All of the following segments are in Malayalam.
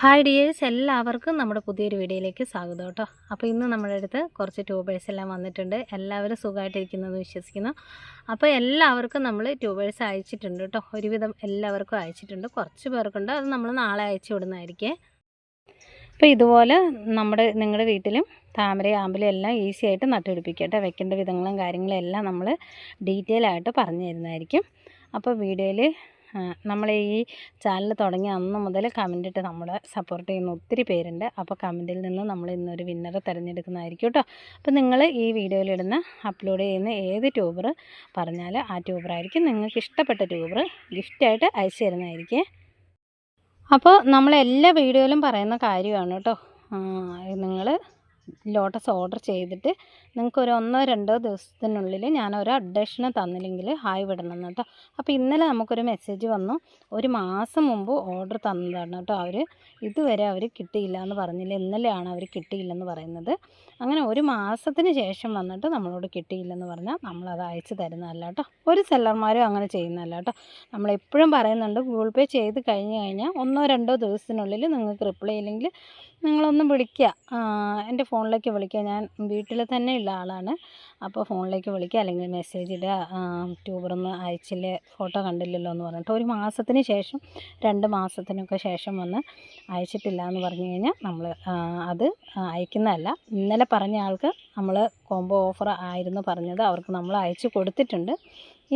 ഹായ് ഡിയേഴ്സ് എല്ലാവർക്കും നമ്മുടെ പുതിയൊരു വീഡിയോയിലേക്ക് സ്വാഗതം കേട്ടോ. അപ്പോൾ ഇന്ന് നമ്മുടെ അടുത്ത് കുറച്ച് ട്യൂബേഴ്സ് എല്ലാം വന്നിട്ടുണ്ട്. എല്ലാവരും സുഖമായിട്ടിരിക്കുന്നത് വിശ്വസിക്കുന്നു. അപ്പോൾ എല്ലാവർക്കും നമ്മൾ ട്യൂബേഴ്സ് അയച്ചിട്ടുണ്ട് കേട്ടോ. ഒരുവിധം എല്ലാവർക്കും അയച്ചിട്ടുണ്ട്. കുറച്ച് പേർക്കുണ്ട്. അത് നമ്മൾ നാളെ അയച്ചു വിടുന്നതായിരിക്കേ. അപ്പോൾ ഇതുപോലെ നമ്മുടെ നിങ്ങളുടെ വീട്ടിലും താമര ആമ്പലും എല്ലാം ഈസി ആയിട്ട് നട്ടുപിടിപ്പിക്കട്ടെ. വെക്കേണ്ട വിധങ്ങളും കാര്യങ്ങളും എല്ലാം നമ്മൾ ഡീറ്റെയിൽ ആയിട്ട് പറഞ്ഞു തരുന്നതായിരിക്കും. അപ്പോൾ വീഡിയോയിൽ നമ്മൾ ഈ ചാനൽ തുടങ്ങിയ അന്ന് മുതൽ കമന്റ് ഇട്ട് നമ്മളെ സപ്പോർട്ട് ചെയ്യുന്ന ഒത്തിരി പേരുണ്ട്. അപ്പോൾ കമന്റിൽ നിന്ന് നമ്മൾ ഇന്നൊരു വിന്നറെ തിരഞ്ഞെടുക്കുന്നതായിരിക്കും കേട്ടോ അപ്പോൾ നിങ്ങൾ ഈ വീഡിയോയിലിടുന്ന അപ്ലോഡ് ചെയ്യുന്ന ഏത് ട്യൂബർ പറഞ്ഞാൽ ആ ട്യൂബറായിരിക്കും നിങ്ങൾക്ക് ഇഷ്ടപ്പെട്ട ട്യൂബർ ഗിഫ്റ്റായിട്ട് അയച്ചു തരുന്നതായിരിക്കും. അപ്പോൾ നമ്മൾ എല്ലാ വീഡിയോയിലും പറയുന്ന കാര്യമാണ് കേട്ടോ നിങ്ങൾ ലോട്ടസ് ഓർഡർ ചെയ്തിട്ട് നിങ്ങൾക്ക് ഒരു ഒന്നോ രണ്ടോ ദിവസത്തിനുള്ളിൽ ഞാൻ ഒരു അപ്ഡേഷന് തന്നില്ലെങ്കിൽ ഹായ് വിടണം കേട്ടോ. അപ്പോൾ ഇന്നലെ നമുക്കൊരു മെസ്സേജ് വന്നു. ഒരു മാസം മുമ്പ് ഓർഡർ തന്നതാണ് കേട്ടോ അവർ ഇതുവരെ അവർ കിട്ടിയില്ല എന്ന് പറഞ്ഞില്ല. ഇന്നലെയാണ് അവർ കിട്ടിയില്ലെന്ന് പറയുന്നത്. അങ്ങനെ ഒരു മാസത്തിന് ശേഷം വന്നിട്ട് നമ്മളോട് കിട്ടിയില്ലെന്ന് പറഞ്ഞാൽ നമ്മളത് അയച്ചു തരുന്നതല്ല കേട്ടോ. ഒരു സെല്ലർമാരും അങ്ങനെ ചെയ്യുന്നതല്ല കേട്ടോ. നമ്മളെപ്പോഴും പറയുന്നുണ്ട് ഗൂഗിൾ പേ ചെയ്ത് കഴിഞ്ഞ് കഴിഞ്ഞാൽ ഒന്നോ രണ്ടോ ദിവസത്തിനുള്ളിൽ നിങ്ങൾക്ക് റിപ്ലൈ ഇല്ലെങ്കിൽ നിങ്ങളൊന്ന് വിളിക്കുക. എന്റെ ഫോണിലേക്ക് വിളിക്കുക. ഞാൻ വീട്ടിൽ തന്നെ ഉള്ള ആളാണ്. അപ്പോൾ ഫോണിലേക്ക് വിളിക്കുക അല്ലെങ്കിൽ മെസ്സേജ് ഇടുക. ട്യൂബറൊന്ന് അയച്ചില്ലേ? ഫോട്ടോ കണ്ടില്ലല്ലോ എന്ന് പറഞ്ഞിട്ട് ഒരു മാസത്തിന് ശേഷം രണ്ട് മാസത്തിനൊക്കെ ശേഷം വന്ന് അയച്ചിട്ടില്ല എന്ന് പറഞ്ഞു കഴിഞ്ഞാൽ നമ്മൾ അത് അയക്കുന്നതല്ല. ഇന്നലെ പറഞ്ഞ ആൾക്ക് നമ്മൾ കോംബോ ഓഫർ ആയിരുന്നു പറഞ്ഞത്. അവർക്ക് നമ്മൾ അയച്ചു കൊടുത്തിട്ടുണ്ട്.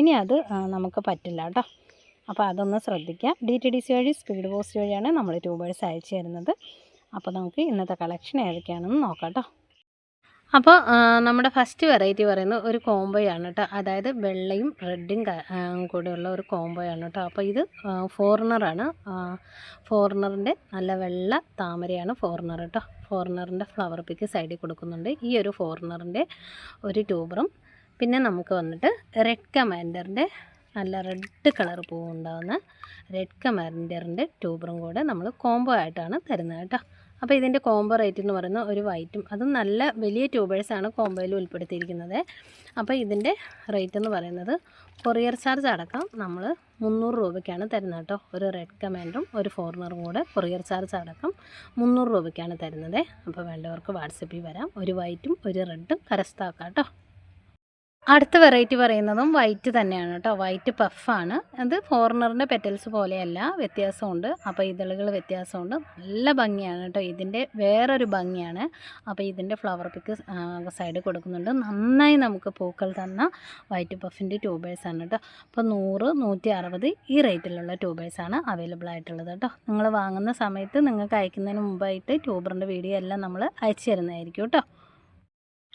ഇനി അത് നമുക്ക് പറ്റില്ല കേട്ടോ. അപ്പോൾ അതൊന്ന് ശ്രദ്ധിക്കുക ഡി ടി ഡി സി വഴി സ്പീഡ് പോസ്റ്റ് വഴിയാണ് നമ്മൾ ട്യൂബേഴ്സ് അയച്ചു തരുന്നത്. അപ്പോൾ നമുക്ക് ഇന്നത്തെ കളക്ഷൻ ഏതൊക്കെയാണെന്ന് നോക്കാം കേട്ടോ. അപ്പോൾ നമ്മുടെ ഫസ്റ്റ് വെറൈറ്റി പറയുന്നത് ഒരു കോംബോയാണ് കേട്ടോ അതായത് വെള്ളയും റെഡും കൂടെയുള്ള ഒരു കോംബോയാണ് കേട്ടോ അപ്പോൾ ഇത് ഫോറിനറാണ് ഫോറിനറിന്റെ നല്ല വെള്ള താമരയാണ് ഫോറിനർ കേട്ടോ ഫോറിനറിന്റെ ഫ്ലവർ പിക്ക് സൈഡിൽ കൊടുക്കുന്നുണ്ട്. ഈ ഒരു ഫോറിനറിന്റെ ഒരു ട്യൂബറും പിന്നെ നമുക്ക് വന്നിട്ട് റെഡ് കമാൻഡറിന്റെ നല്ല റെഡ് കളർ പൂവുണ്ടാകുന്ന റെഡ് കമാൻഡറിന്റെ ട്യൂബറും കൂടെ നമ്മൾ കോംബോ ആയിട്ടാണ് തരുന്നത് കേട്ടോ അപ്പോൾ ഇതിന്റെ കോംബോ റേറ്റ് എന്ന് പറയുന്ന ഒരു വൈറ്റും അതും നല്ല വലിയ ട്യൂബേഴ്സാണ് കോംബോയിൽ ഉൾപ്പെടുത്തിയിരിക്കുന്നത്. അപ്പോൾ ഇതിന്റെ റേറ്റ് എന്ന് പറയുന്നത് കൊറിയർ ചാർജ് അടക്കം നമ്മൾ മുന്നൂറ് രൂപയ്ക്കാണ് തരുന്നത് കേട്ടോ. ഒരു റെഡ് കമാൻഡും ഒരു ഫോറിനറും കൂടെ കൊറിയർ ചാർജ് അടക്കം മുന്നൂറ് രൂപയ്ക്കാണ് തരുന്നത്. അപ്പോൾ വേണ്ടവർക്ക് വാട്സപ്പിൽ വരാം. ഒരു വൈറ്റും ഒരു റെഡും കരസ്ഥാക്കാം കേട്ടോ. അടുത്ത വെറൈറ്റി പറയുന്നതും വൈറ്റ് തന്നെയാണ് കേട്ടോ. വൈറ്റ് പഫാണ് അത് ഫോറിനറിന്റെ പെറ്റൽസ് പോലെയല്ല വ്യത്യാസമുണ്ട്. അപ്പോൾ ഇതളുകൾ വ്യത്യാസമുണ്ട്. നല്ല ഭംഗിയാണ് കേട്ടോ. ഇതിന്റെ വേറൊരു ഭംഗിയാണ്. അപ്പോൾ ഇതിന്റെ ഫ്ലവർ പിക്ക് സൈഡ് കൊടുക്കുന്നുണ്ട്. നന്നായി നമുക്ക് പൂക്കൾ തന്ന വൈറ്റ് പഫിന്റെ ട്യൂബേഴ്സാണ് കേട്ടോ. അപ്പോൾ നൂറ് നൂറ്റി അറുപത് ഈ റേറ്റിലുള്ള ട്യൂബേഴ്സാണ് അവൈലബിൾ ആയിട്ടുള്ളത് കേട്ടോ. നിങ്ങൾ വാങ്ങുന്ന സമയത്ത് നിങ്ങൾക്ക് അയക്കുന്നതിന് മുമ്പായിട്ട് ട്യൂബറിന്റെ വീഡിയോ എല്ലാം നമ്മൾ അയച്ചു തരുന്നതായിരിക്കും കേട്ടോ.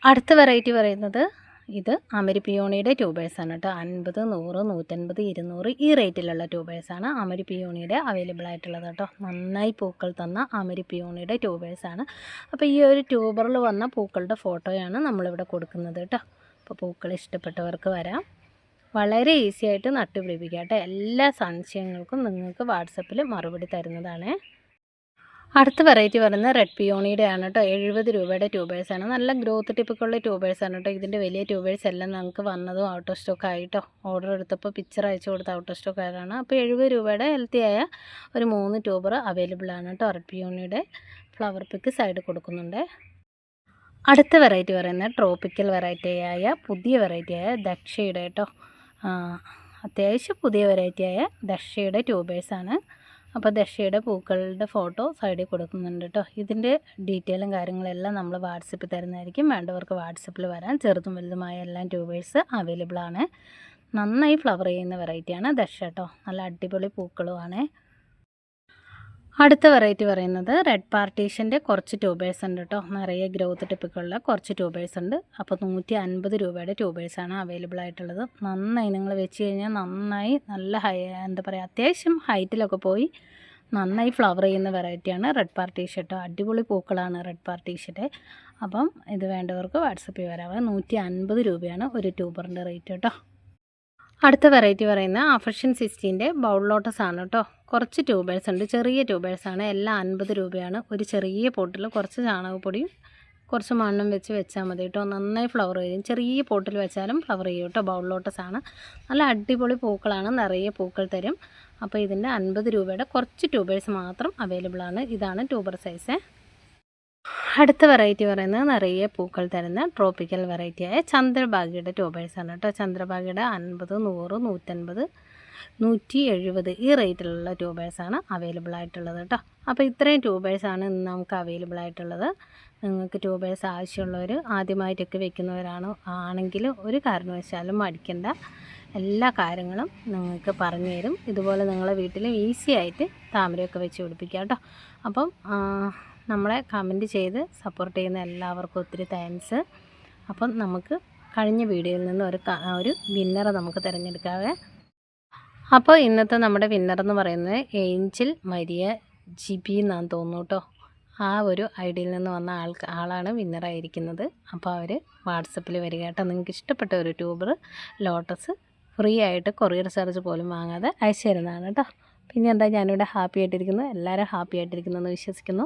അടുത്ത വെറൈറ്റി പറയുന്നത് ഇത് അമരിപ്പിയോണിയുടെ ട്യൂബേഴ്സാണ് കേട്ടോ. അൻപത് നൂറ് നൂറ്റൻപത് ഇരുന്നൂറ് ഈ റേറ്റിലുള്ള ട്യൂബേഴ്സാണ് അമരിപ്പിയോണിയുടെ അവൈലബിൾ ആയിട്ടുള്ളത് കേട്ടോ. നന്നായി പൂക്കൾ തന്ന അമരിപ്പിയോണിയുടെ ട്യൂബേഴ്സാണ് അപ്പോൾ ഈ ഒരു ട്യൂബറിൽ വന്ന പൂക്കളുടെ ഫോട്ടോയാണ് നമ്മളിവിടെ കൊടുക്കുന്നത് കേട്ടോ. അപ്പോൾ പൂക്കൾ ഇഷ്ടപ്പെട്ടവർക്ക് വരാം. വളരെ ഈസി ആയിട്ട് നട്ടുപിടിപ്പിക്കാം കേട്ടോ. എല്ലാ സംശയങ്ങൾക്കും നിങ്ങൾക്ക് വാട്സപ്പിൽ മറുപടി തരുന്നതാണ്. അടുത്ത വെറൈറ്റി പറയുന്നത് റെഡ് പിയോണിയുടെ ആണ് കേട്ടോ എഴുപത് രൂപയുടെ ആണ്. നല്ല ഗ്രോത്ത് ടിപ്പൊക്കെയുള്ള ആണ് കേട്ടോ ഇതിന്റെ വലിയ ട്യൂബേഴ്സ് എല്ലാം നമുക്ക് വന്നതും ഔട്ട് ഓഫ് സ്റ്റോക്ക് ആയിട്ടോ ഓർഡർ എടുത്തപ്പോൾ പിക്ചർ അയച്ചു കൊടുത്ത ഔട്ട് ഓഫ് സ്റ്റോക്ക് ആയതാണ് അപ്പോൾ എഴുപത് രൂപയുടെ ഹെൽത്തി ആയ ഒരു മൂന്ന് ട്യൂബർ അവൈലബിൾ ആണ് കേട്ടോ റെഡ് പിയോണിയുടെ ഫ്ലവർ പിക്ക് സൈഡ് കൊടുക്കുന്നുണ്ട്. അടുത്ത വെറൈറ്റി പറയുന്നത് ട്രോപ്പിക്കൽ വെറൈറ്റിയായ പുതിയ വെറൈറ്റിയായ ദക്ഷയുടെ കേട്ടോ അത്യാവശ്യം പുതിയ വെറൈറ്റിയായ ദക്ഷയുടെ ട്യൂബേഴ്സാണ് അപ്പോൾ ദശയുടെ പൂക്കളുടെ ഫോട്ടോ സൈഡിൽ കൊടുക്കുന്നുണ്ട് കേട്ടോ ഇതിന്റെ ഡീറ്റെയിലും കാര്യങ്ങളെല്ലാം നമ്മൾ വാട്സപ്പിൽ തരുന്നതായിരിക്കും. വേണ്ടവർക്ക് വാട്സപ്പിൽ വരാൻ ചെറുതും വലുതുമായ എല്ലാം ട്യൂബേഴ്സ് അവൈലബിൾ ആണ്. നന്നായി ഫ്ലവർ ചെയ്യുന്ന വെറൈറ്റിയാണ് ദശ കേട്ടോ നല്ല അടിപൊളി പൂക്കളുമാണ്. അടുത്ത വെറൈറ്റി പറയുന്നത് റെഡ് പാർട്ടീഷന്റെ കുറച്ച് ട്യൂബേഴ്സ് ഉണ്ട് കേട്ടോ നിറയെ ഗ്രോത്ത് ടിപ്പിക്കുള്ള കുറച്ച് ട്യൂബേഴ്സ് ഉണ്ട്. അപ്പോൾ നൂറ്റി അൻപത് രൂപയുടെ ആണ് അവൈലബിൾ ആയിട്ടുള്ളത്. നന്നായി നിങ്ങൾ വെച്ച് കഴിഞ്ഞാൽ നന്നായി നല്ല ഹൈ എന്താ പറയുക അത്യാവശ്യം ഹൈറ്റിലൊക്കെ പോയി നന്നായി ഫ്ലവർ ചെയ്യുന്ന വെറൈറ്റിയാണ് റെഡ് പാർട്ടീഷ് കേട്ടോ അടിപൊളി പൂക്കളാണ് റെഡ് പാർട്ടീഷിന്റെ അപ്പം ഇത് വേണ്ടവർക്ക് വാട്സപ്പിൽ വരാം. നൂറ്റി അൻപത് രൂപയാണ് ഒരു ട്യൂബറിന്റെ റേറ്റ് കേട്ടോ അടുത്ത വെറൈറ്റി പറയുന്ന അഫർഷൻ സിസ്റ്റീന്റെ ബൗൾ ലോട്ടസ് ആണ് കേട്ടോ കുറച്ച് ട്യൂബേഴ്സ് ഉണ്ട്. ചെറിയ ട്യൂബേഴ്സ് ആണ്. എല്ലാം അൻപത് രൂപയാണ്. ഒരു ചെറിയ പോട്ടിൽ കുറച്ച് ചാണകപ്പൊടിയും കുറച്ച് മണ്ണും വെച്ച് വെച്ചാൽ മതി കേട്ടോ നന്നായി ഫ്ലവർ ചെയ്യും. ചെറിയ പോട്ടിൽ വെച്ചാലും ഫ്ലവർ ചെയ്യും കേട്ടോ ബൗൾ ലോട്ടസ് ആണ്. നല്ല അടിപൊളി പൂക്കളാണ്. നിറയെ പൂക്കൾ തരും. അപ്പോൾ ഇതിന്റെ അൻപത് രൂപയുടെ കുറച്ച് ട്യൂബേഴ്സ് മാത്രം അവൈലബിൾ ആണ്. ഇതാണ് ട്യൂബർ സൈസ് അടുത്ത വെറൈറ്റി പറയുന്നത് നിറയെ പൂക്കൾ തരുന്ന ട്രോപ്പിക്കൽ വെറൈറ്റിയായ ചന്ദ്രഭാഗിയുടെ ആണ് കേട്ടോ. ചന്ദ്രഭാഗിയുടെ അൻപത് നൂറ് നൂറ്റൻപത് നൂറ്റി എഴുപത് ഈ റേറ്റിലുള്ള ആണ് അവൈലബിൾ ആയിട്ടുള്ളത് കേട്ടോ. അപ്പോൾ ഇത്രയും ട്യൂബേഴ്സാണ് ഇന്ന് നമുക്ക് അവൈലബിൾ ആയിട്ടുള്ളത്. നിങ്ങൾക്ക് ട്യൂബേഴ്സ് ആവശ്യമുള്ളവർ ആദ്യമായിട്ടൊക്കെ വെക്കുന്നവരാണ് ആണെങ്കിൽ ഒരു കാരണവശാലും മടിക്കേണ്ട. എല്ലാ കാര്യങ്ങളും നിങ്ങൾക്ക് പറഞ്ഞു തരും. ഇതുപോലെ നിങ്ങളെ വീട്ടിലും ഈസി ആയിട്ട് താമരയൊക്കെ വെച്ച് പിടിപ്പിക്കാം കേട്ടോ. അപ്പം നമ്മളെ കമന്റ് ചെയ്ത് സപ്പോർട്ട് ചെയ്യുന്ന എല്ലാവർക്കും ഒത്തിരി താങ്ക്സ് അപ്പം നമുക്ക് കഴിഞ്ഞ വീഡിയോയിൽ നിന്ന് ഒരു ഒരു വിന്നറെ നമുക്ക് തിരഞ്ഞെടുക്കാവേ. അപ്പോൾ ഇന്നത്തെ നമ്മുടെ വിന്നർ എന്ന് പറയുന്നത് ഏഞ്ചൽ മരിയ ജിബി എന്നാണ് തോന്നുന്നു കേട്ടോ. ആ ഒരു ഐഡിയിൽ നിന്ന് വന്ന ആൾക്ക് ആളാണ് വിന്നറായിരിക്കുന്നത് അപ്പോൾ അവർ വാട്സപ്പിൽ വരിക കേട്ടോ. നിങ്ങൾക്ക് ഇഷ്ടപ്പെട്ട ഒരു ട്യൂബർ ലോട്ടസ് ഫ്രീ ആയിട്ട് കൊറിയർ ചാർജ് പോലും വാങ്ങാതെ അയച്ചു തരുന്നതാണ് കേട്ടോ. പിന്നെ എന്താ ഞാനിവിടെ ഹാപ്പി ആയിട്ടിരിക്കുന്നു. എല്ലാവരും ഹാപ്പി ആയിട്ടിരിക്കുന്നു എന്ന് വിശ്വസിക്കുന്നു.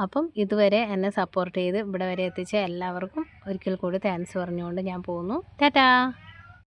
അപ്പം ഇതുവരെ എന്നെ സപ്പോർട്ട് ചെയ്ത് ഇവിടെ വരെ എത്തിച്ച എല്ലാവർക്കും ഒരിക്കൽ കൂടി താങ്ക്സ് പറഞ്ഞുകൊണ്ട് ഞാൻ പോകുന്നു. ടാറ്റാ!